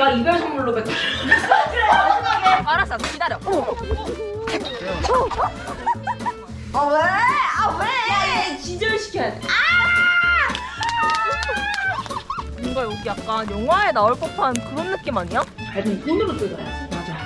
제가 이별 선물로 뱉어. 알았어 기다려 아 왜? 아 왜? 기절시켜야 돼. 뭔가 여기 약간 영화에 나올 법한 그런 느낌 아니야? 발등 손으로 뜯어야지. 맞아.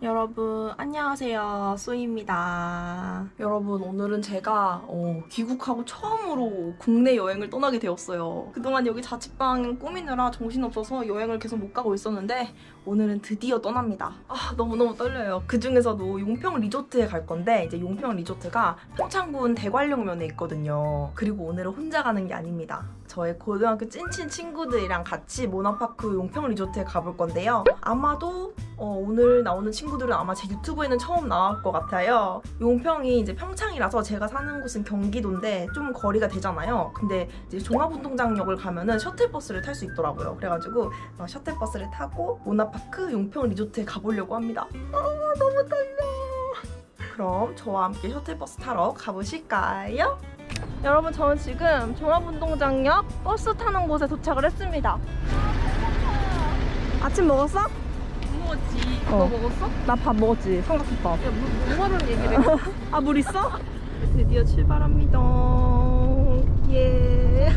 여러분 안녕하세요. 수입니다. 여러분 오늘은 제가 어, 귀국하고 처음으로 국내 여행을 떠나게 되었어요. 그동안 여기 자취방 꾸미느라 정신없어서 여행을 계속 못 가고 있었는데 오늘은 드디어 떠납니다. 아 너무너무 떨려요. 그 중에서도 용평 리조트에 갈 건데 이제 용평 리조트가 평창군 대관령면에 있거든요. 그리고 오늘은 혼자 가는 게 아닙니다 저의 고등학교 찐친 친구들이랑 같이 모나파크 용평 리조트에 가볼 건데요 아마도 어, 오늘 나오는 친구들은 아마 제 유튜브에는 처음 나올 것 같아요. 용평이 이제 평창이라서 제가 사는 곳은 경기도인데 좀 거리가 되잖아요. 근데 이제 종합운동장역을 가면은 셔틀버스를 탈 수 있더라고요. 그래가지고 어, 셔틀버스를 타고 모나파크 용평 리조트에 가보려고 합니다. 아 너무 떨려. 그럼 저와 함께 셔틀버스 타러 가보실까요? 여러분 저는 지금 종합운동장역 버스 타는 곳에 도착을 했습니다. 아침 먹었어? 먹었지. 어. 먹었어? 나 밥 먹었지. 삼각김밥. 야, 물, 뭐하는 얘기를 해? 아, 물 있어? 드디어 출발합니다. 예.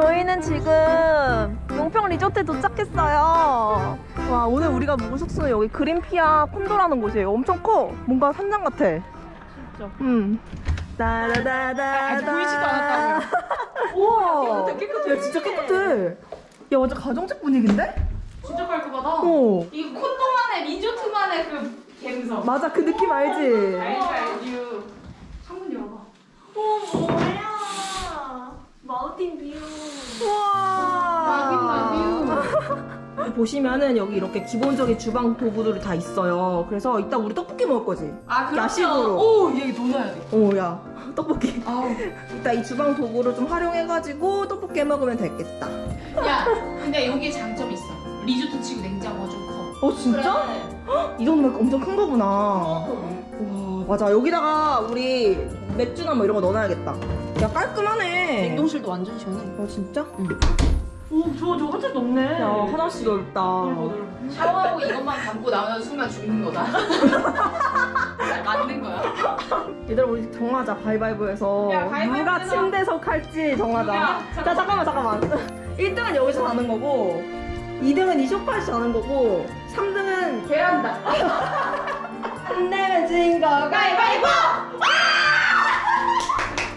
저희는 지금 용평 리조트에 도착했어요. 와, 오늘 우리가 묵을 숙소는 여기 그린피아 콘도라는 곳이에요. 엄청 커. 뭔가 산장 같아. 진짜. 음. 아직 보이지도 않았다고요. 우와. 깨끗해, 깨끗해. 야, 진짜 깨끗해. 야, 완전 가정집 분위기인데? 진짜 깔끔하다. 어. 이거 콘도만의 리조트만의 그 감성. 맞아, 그 느낌 알지? 알지 알지. 창문 열어봐. 어, 뭐야. 마운틴 뷰. 우와. 마빈마 보시면은 여기 이렇게 기본적인 주방 도구들이 다 있어요. 그래서 이따 우리 떡볶이 먹을 거지? 아 그럼요. 야식으로. 오더 넣어야 돼. 오, 야. 떡볶이. 아우. 이따 이 주방 도구를 좀 활용해가지고 떡볶이 해 먹으면 되겠다. 야 근데 여기에 장점 이 있어. 리조트 치고 냉장고가 좀 커. 어, 진짜? 이 정도면 엄청 큰 거구나. 와, 맞아. 여기다가 우리 맥주나 뭐 이런 거 넣어놔야겠다. 야, 깔끔하네. 냉동실도 완전 시원해. 어, 진짜? 오 좋아 좋아 화장도 없네. 야, 화장실 넓다. 샤워하고 이것만 감고 나오는 순간 죽는 거다. 맞는 거야. 얘들아, 우리 정하자. 가위바위보해서. 야, 가위바위보 누가. 침대석 할지 정하자. 야, 자, 잠깐만, 잠깐만. 1등은 여기서 자는 거고, 2등은 이 소파에서 자는 거고, 3등은 베란다. 안 내면 진 거. 가위바위보!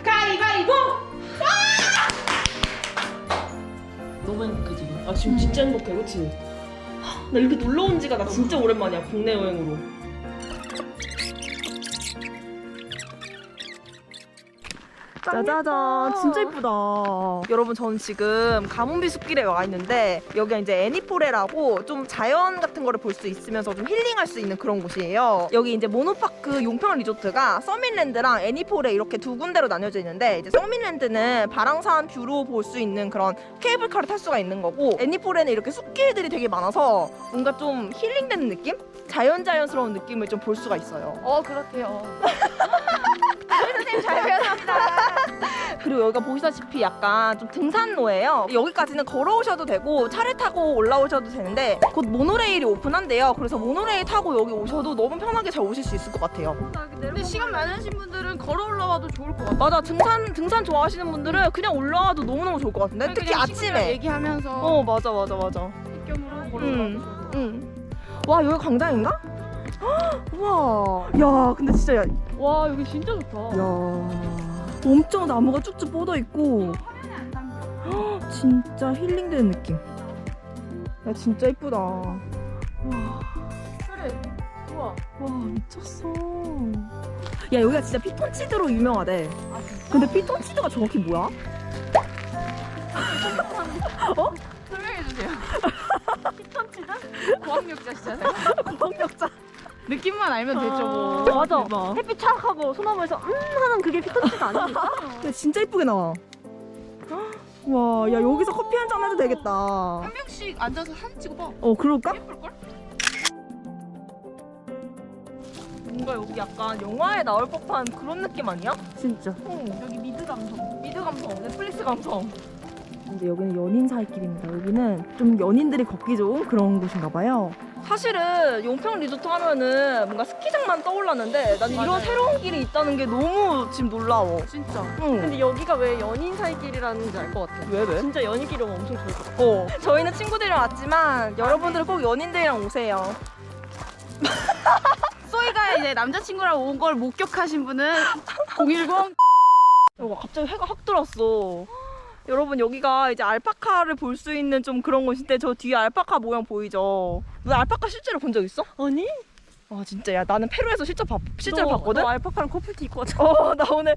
가위바위보! 너무 행복해 아 지금 진짜 행복해 그치? 나 이렇게 놀러 온 지가 나 진짜 오랜만이야 국내 여행으로 짜자잔. 진짜 이쁘다. 여러분 저는 지금 가문비 숲길에 와 있는데 여기가 이제 애니포레라고 좀 자연 같은 거를 볼 수 있으면서 좀 힐링할 수 있는 그런 곳이에요. 여기 이제 모노파크 용평 리조트가 서민랜드랑 애니포레 이렇게 두 군데로 나뉘어져 있는데 이제 서민랜드는 바랑산 뷰로 볼 수 있는 그런 케이블카를 탈 수가 있는 거고 애니포레는 이렇게 숲길들이 되게 많아서 뭔가 좀 힐링되는 느낌? 자연자연스러운 느낌을 좀 볼 수가 있어요. 어 그렇대요. 선생님 잘 배웠습니다. 그리고 여기가 보시다시피 약간 좀 등산로예요. 여기까지는 걸어오셔도 되고 차를 타고 올라오셔도 되는데 곧 모노레일이 오픈한대요. 그래서 모노레일 타고 여기 오셔도 너무 편하게 잘 오실 수 있을 것 같아요. 근데 시간 많으신 분들은 걸어 올라와도 좋을 것 같아. 맞아 등산 등산 좋아하시는 분들은 그냥 올라와도 너무 너무 좋을 것 같은데 특히 그냥 아침에. 얘기하면서 어 맞아 맞아 맞아. 겸으로 걸어 음. 올라와도 좋을 것 응. 와 여기 광장인가? 와. 야 근데 진짜 야, 같아. 와 여기 진짜 좋다. 야 엄청 나무가 쭉쭉 뻗어 있고. 진짜 힐링되는 느낌. 야 진짜 이쁘다. 와, 그래. 좋아. 와 미쳤어. 야 여기가 진짜 피톤치드로 유명하대. 아 진짜? 근데 피톤치드가 정확히 뭐야? 설명해 주세요. 피톤치드? 고학력자시잖아요. 고학력자. 느낌만 알면 되죠 뭐. 아, 맞아. 햇빛 착 하고 소나무에서 음 하는 그게 피톤치드 아닙니까? 근데 진짜 이쁘게 나와. 와, 야 여기서 커피 한 잔 해도 되겠다. 한 명씩 앉아서 사진 찍어봐. 어, 그럴까? 예쁠걸? 뭔가 여기 약간 영화에 나올 법한 그런 느낌 아니야? 진짜. 어, 여기 미드 감성, 미드 감성, 넷플릭스 감성. 근데 여기는 연인 사이길입니다. 여기는 좀 연인들이 걷기 좋은 그런 곳인가 봐요. 사실은 용평 리조트 하면은 뭔가 스키장만 떠올랐는데 난 이런 맞아요. 새로운 길이 있다는 게 너무 지금 놀라워. 진짜. 응. 근데 여기가 왜 연인 사이길이라는지 알 것 같아. 왜 왜? 진짜 연인끼리 오면 엄청 좋을 것 같아. 어. 저희는 친구들이랑 왔지만 여러분들은 꼭 연인들이랑 오세요. 소희가 이제 남자친구랑 온 걸 목격하신 분은 010 와 갑자기 해가 확 들었어. 여러분 여기가 이제 알파카를 볼 수 있는 좀 그런 곳인데 저 뒤에 알파카 모양 보이죠? 너 알파카 실제로 본 적 있어? 아니? 와 진짜 야 나는 페루에서 실제 봐, 실제로 너, 봤거든. 너 알파카랑 커플티 입고 왔잖아. 어 나 오늘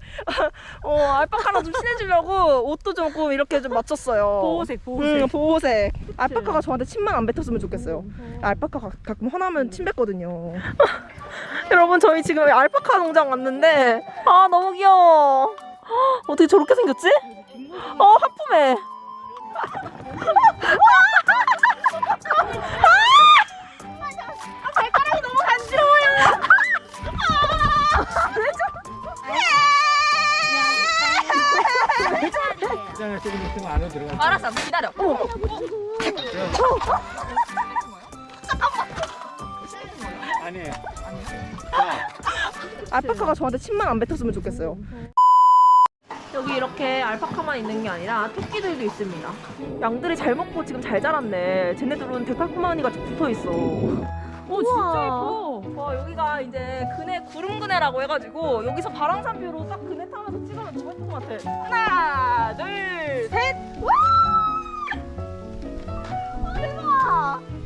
어 알파카랑 좀 친해지려고 옷도 조금 이렇게 좀 맞췄어요. 보호색, 보호색. 응, 보호색. 알파카가 저한테 침만 안 뱉었으면 좋겠어요. 알파카 가, 가끔 화나면 침 뱉거든요. 여러분 저희 지금 알파카 농장 왔는데 아 너무 귀여워. 어떻게 저렇게 생겼지? 어 하품해. 발가락이 너무 간지러워요. 시장에 조금 있으면 안으로 들어가. 알았어 기다려. 어. 아니에요. 자, 알파카가 저한테 침만 안 뱉었으면 좋겠어요. 여기 이렇게 알파카만 있는 게 아니라 토끼들도 있습니다. 양들이 잘 먹고 지금 잘 자랐네. 쟤네들은 데칼코마니 같이 붙어 있어. 오 진짜 예뻐. 와 여기가 이제 그네 구름 그네라고 해가지고 여기서 바람산뷰로 딱 그네 타면서 찍으면 너무 예쁠 것 같아. 하나, 둘, 셋. 와! 와 대박!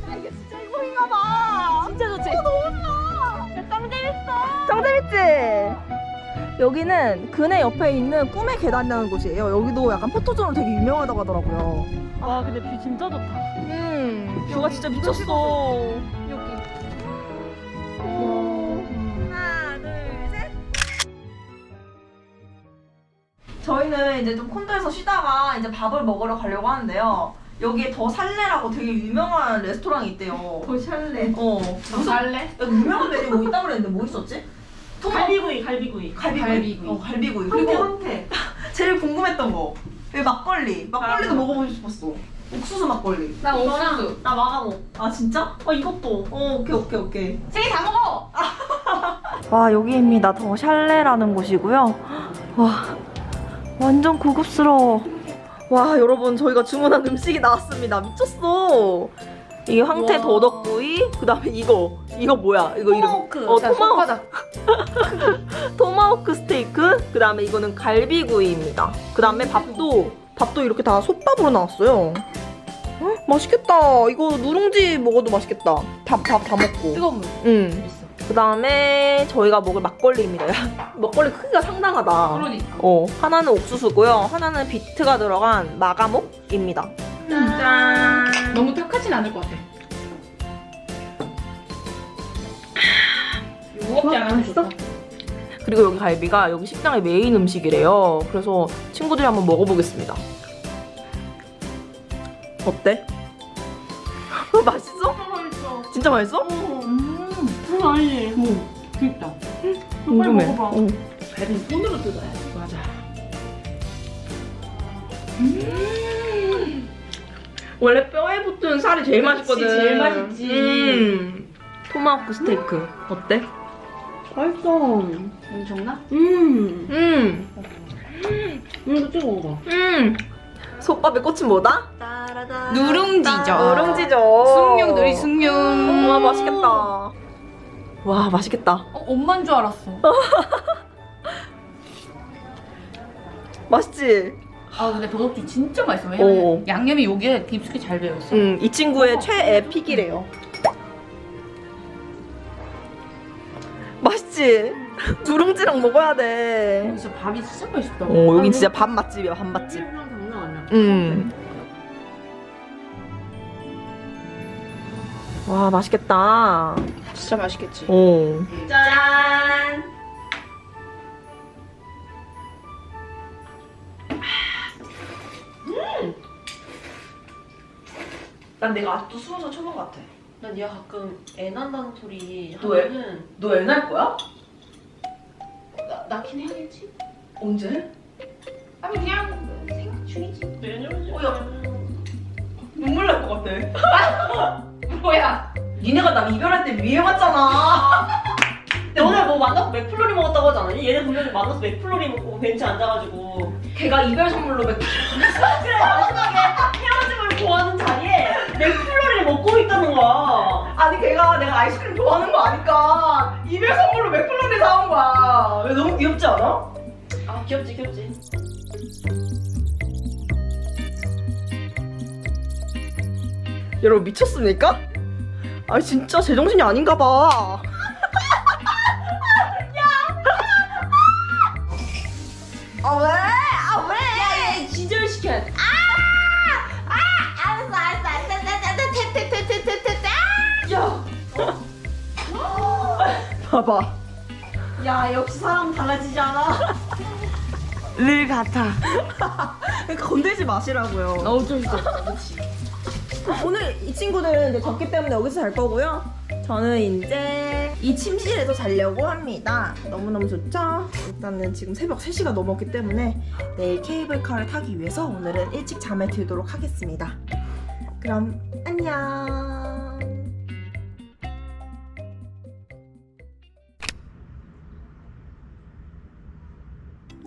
야, 이게 진짜 일본인가 봐. 진짜 좋지? 어, 너무 좋아. 짱 재밌어. 짱 재밌지? 여기는 그네 옆에 있는 꿈의 계단이라는 곳이에요. 여기도 약간 포토존으로 되게 유명하다고 하더라고요. 와, 근데 뷰 진짜 좋다. 음, 뷰가 진짜 미쳤어. 여기. 오. 하나, 둘, 셋. 저희는 이제 좀 콘도에서 쉬다가 이제 밥을 먹으러 가려고 하는데요. 여기에 더 살레라고 되게 유명한 레스토랑이 있대요. 더 샬레. 어. 너 살래? 여기 유명한 메뉴 뭐 있다고 그랬는데 뭐 있었지? 갈비구이, 갈비구이. 갈비구이. 갈비구이. 어, 갈비구이. 황태, 그리고 황태. 제일 궁금했던 거. 여기 막걸리. 막걸리도 먹어보고 싶었어. 옥수수 막걸리. 나 옥수수. 나 마가모. 아 진짜? 어, 이것도. 어 오케이 오케이 오케이. 세개다 먹어. 와 여기입니다. 더 샬레라는 곳이고요. 와 완전 고급스러워. 와 여러분 저희가 주문한 음식이 나왔습니다. 미쳤어. 이게 황태 와. 더덕구이 그다음에 이거 이거 뭐야 이거 이름 토마호크. 어 자, 토마호크 손바닥. 토마호크 스테이크 그다음에 이거는 갈비구이입니다. 그다음에 밥도 밥도 이렇게 다 솥밥으로 나왔어요. 어? 맛있겠다. 이거 누룽지 먹어도 맛있겠다. 밥 밥 다 먹고. 뜨거운 물. 응. 있어. 그 다음에 저희가 먹을 막걸리입니다. 막걸리 크기가 상당하다. 그러니까. 어, 하나는 옥수수고요. 하나는 비트가 들어간 마가목입니다. 짠. 너무 탁하진 않을 것 같아. 무겁지 않아서 좋다. 그리고 여기 갈비가 여기 식당의 메인 음식이래요. 그래서 친구들이 한번 먹어보겠습니다. 어때? 맛있어? 진짜 맛있어? 음. 아니. 뭐. 그니까. 궁금해. 먹어봐. 응. 배는 손으로 뜯어야 돼. 맞아. 원래 뼈에 붙은 살이 제일 맛있거든. 제일 맛있지. 음. 토마호크 스테이크 어때? 맛있어. 엄청나? 음. 음. 이거 찍어 먹어봐. 음. 솥밥의 꽃은 뭐다? 누룽지죠. 누룽지죠. 숭늉 누리 숭늉. 와 맛있겠다. 와 맛있겠다. 어, 엄만 줄 알았어. 맛있지? 아 근데 도덕지 진짜 맛있어. 왜냐면 오. 양념이 여기에 깊숙이 잘 배었어. 응, 이 친구의 최애 픽이래요. 맛있지? 누룽지랑 먹어야 돼. 여기서 밥이 진짜 맛있다. 어, 여긴 진짜 밥 맛집이야, 밥 맛집. 장난 아니야. 음. 와 맛있겠다. 진짜 맛있겠지. 오. 짠. 난 내가 아직도 스무 살 초반 같아. 난 얘가 가끔 애 난다는 소리 애? 하면은 너애날 거야? 나, 낳긴 해야겠지. 언제? 아니 그냥 생각 중이지. 어, 야. 눈물 날 것 같아. 뭐야? 니네가 나 이별할 때 위해봤잖아. 근데 오늘 뭐 만나서 맥플로리 먹었다고 하지 않았니? 얘네 분명히 만나서 맥플로리 먹고 벤치 앉아가지고 걔가 이별 선물로 맥플로리 그래 마지막에 헤어짐을 좋아하는 자리에 맥플로리를 먹고 있다는 거야. 아니 걔가 내가 아이스크림 좋아하는 거 아니까 이별 선물로 맥플로리 사온 거야. 왜 너무 귀엽지 않아? 아 귀엽지 귀엽지. 여러분 미쳤습니까? 아 진짜 제정신이 아닌가 봐. 아 왜? 아 왜? 봐봐. 야 역시 사람 달라지지 않아. 늘 같아. 그러니까 건들지 마시라고요. 없어. 그렇지. 오늘 이 친구들은 이제 졌기 때문에 여기서 잘 거고요. 저는 이제 이 침실에서 자려고 합니다. 너무너무 좋죠? 일단은 지금 새벽 3시가 넘었기 때문에 내일 케이블카를 타기 위해서 오늘은 일찍 잠에 들도록 하겠습니다. 그럼 안녕.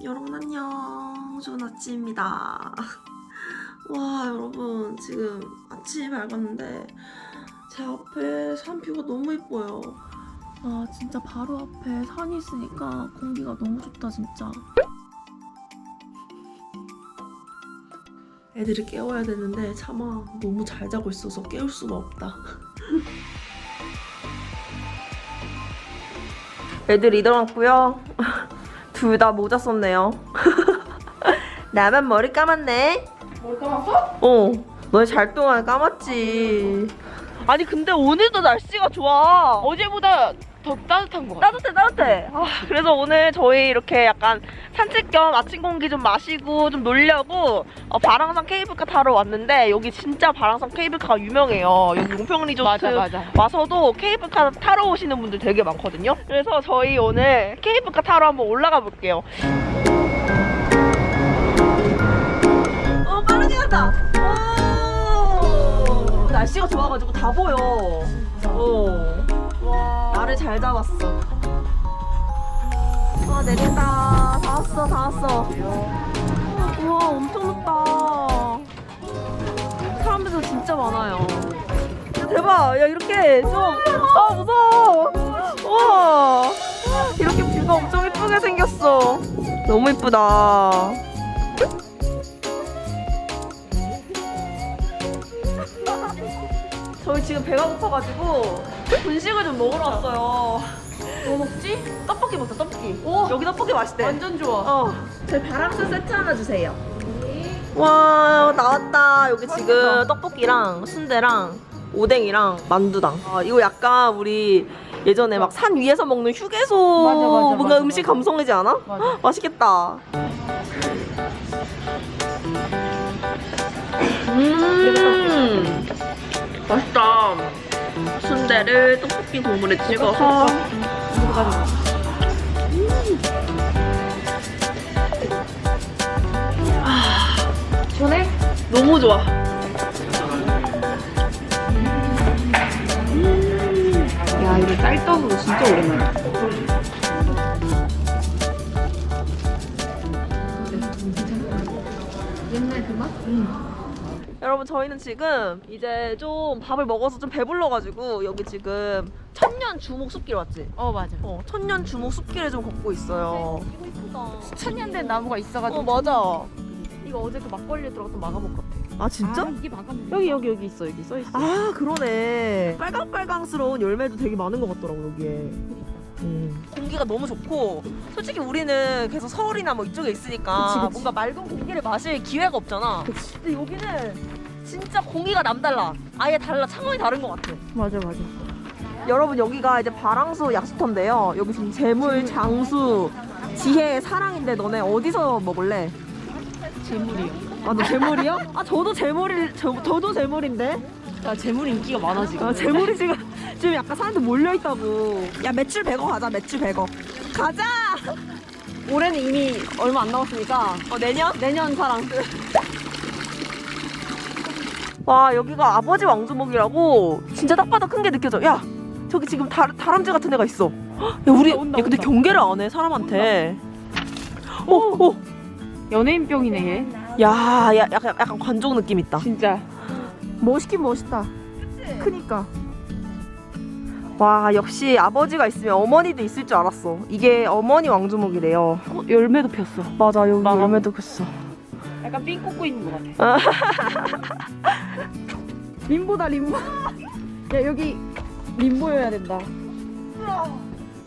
여러분 안녕. 좋은 아침입니다. 와 여러분 지금 아침이 밝았는데 제 앞에 산 뷰가 너무 예뻐요 아 진짜 바로 앞에 산이 있으니까 공기가 너무 좋다 진짜 애들을 깨워야 되는데 차마 너무 잘 자고 있어서 깨울 수가 없다 애들 일어났고요 둘 다 모자 썼네요 나만 머리 감았네 뭘 감았어? 어, 너네 잘 동안 까맣지. 아니 근데 오늘도 날씨가 좋아. 어제보다 더 따뜻한 거 같아. 따뜻해 따뜻해. 아, 그래서 오늘 저희 이렇게 약간 산책 겸 아침 공기 좀 마시고 좀 놀려고 어, 바랑산 케이블카 타러 왔는데 여기 진짜 바랑산 케이블카가 유명해요. 여기 용평 리조트 맞아 맞아. 와서도 케이블카 타러 오시는 분들 되게 많거든요. 그래서 저희 오늘 케이블카 타러 한번 올라가 볼게요. 어 빠르게 간다. 오. 날씨가 좋아가지고 다 보여. 어. 와. 나를 잘 잡았어. 와 내린다. 다 왔어 다 왔어. 우와 엄청 높다. 사람들도 진짜 많아요. 야, 대박. 야 이렇게 좀. 아 무서워. 우와. 이렇게 뷰가 엄청 예쁘게 생겼어. 너무 예쁘다. 저희 지금 배가 고파가지고 분식을 좀 먹으러 왔어요. 뭐 먹지? 떡볶이 먹자, 떡볶이. 오, 여기 떡볶이 맛있대. 완전 좋아. 어. 제 바람수 세트 하나 주세요. 와, 나왔다. 여기 지금 떡볶이랑 순대랑 오뎅이랑 만두당. 아, 이거 약간 우리 예전에 막 산 위에서 먹는 휴게소 맞아, 맞아, 뭔가 맞아, 음식 맞아. 감성이지 않아? 맞아. 헉, 맛있겠다. 음, 맛있다. 순대를 떡볶이 국물에 찍어서. 시원해? 너무 좋아. 야 이거 쌀떡으로 진짜 오랜만이야. 옛날 그 맛? 여러분 저희는 지금 이제 좀 밥을 먹어서 좀 배불러가지고 여기 지금 천년 주목 숲길 왔지? 어 맞아. 어 천년 주목 숲길을 좀 걷고 있어요. 이거 이쁘다. 천년된 나무가 있어가지고. 어 맞아. 이거 어제 그 막걸리에 들어갔던 마가목 같아. 아 진짜? 아, 이게 마가목. 여기 여기 여기 있어 여기 써 있어. 아 그러네. 빨강빨강스러운 열매도 되게 많은 것 같더라고 여기에. 음. 공기가 너무 좋고 솔직히 우리는 계속 서울이나 뭐 이쪽에 있으니까 그치, 그치. 뭔가 맑은 공기를 마실 기회가 없잖아. 근데 여기는 진짜 공기가 남달라. 아예 달라. 창원이 다른 것 같아. 맞아 맞아. 여러분 여기가 이제 바랑수 약수터인데요. 여기 지금 재물, 장수, 지혜, 사랑인데 너네 어디서 먹을래? 재물이요. 아 너 재물이요? 아 저도 재물이 저, 저도 재물인데. 야 재물 인기가 많아 지금. 아 재물이 지금 지금 약간 사람들 몰려 있다고. 야 매출 100억 가자 매출 100억. 가자. 올해는 이미 얼마 안 남았으니까 어 내년? 내년 사랑. 와 여기가 아버지 왕주목이라고 진짜 딱 봐도 큰 게 느껴져. 야 저기 지금 다, 다람쥐 같은 데가 있어. 헉, 야 우리 온다, 야 근데 온다. 경계를 안 해 사람한테. 오 오. 연예인병이네 얘. 야, 야 약간 약간 관종 느낌 있다. 진짜. 멋있긴 멋있다. 크니까. 와 역시 아버지가 있으면 어머니도 있을 줄 알았어. 이게 어머니 왕주목이래요. 어, 열매도 폈어. 맞아 여기 마감. 열매도 폈어. 약간 삥 꽂고 있는 것 같아. 림보다 림보. 야 여기 림보여야 된다.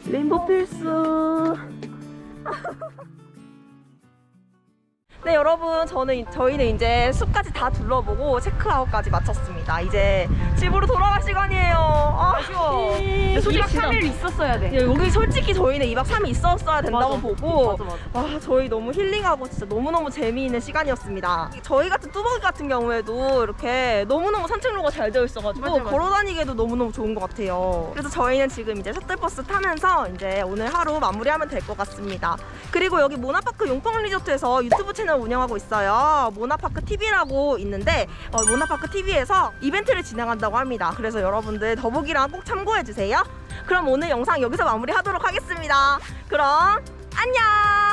레인보 필수. 네 여러분 저는 이- 저희는 이제 숲까지 다 둘러보고 체크아웃까지 마쳤습니다. 이제 집으로 돌아갈 시간이에요. 아, 아쉬워. 근데 솔직히 2박 진짜- 3일 있었어야 돼. 야, 여기 솔직히 저희는 2박 3일 있었어야 된다고 맞아. 보고 맞아 맞아. 와 저희 너무 힐링하고 진짜 너무너무 재미있는 시간이었습니다 저희 같은 뚜벅이 같은 경우에도 이렇게 너무너무 산책로가 잘 되어 있어가지고. 걸어다니기에도 너무너무 좋은 것 같아요 그래서 저희는 지금 이제 셔틀버스 타면서 이제 오늘 하루 마무리하면 될 것 같습니다 그리고 여기 모나파크 용평 리조트에서 유튜브 채널 운영하고 있어요. 모나파크 TV라고 있는데 어, 모나파크 TV에서 이벤트를 진행한다고 합니다. 그래서 여러분들 더보기랑 꼭 참고해주세요. 그럼 오늘 영상 여기서 마무리하도록 하겠습니다. 그럼 안녕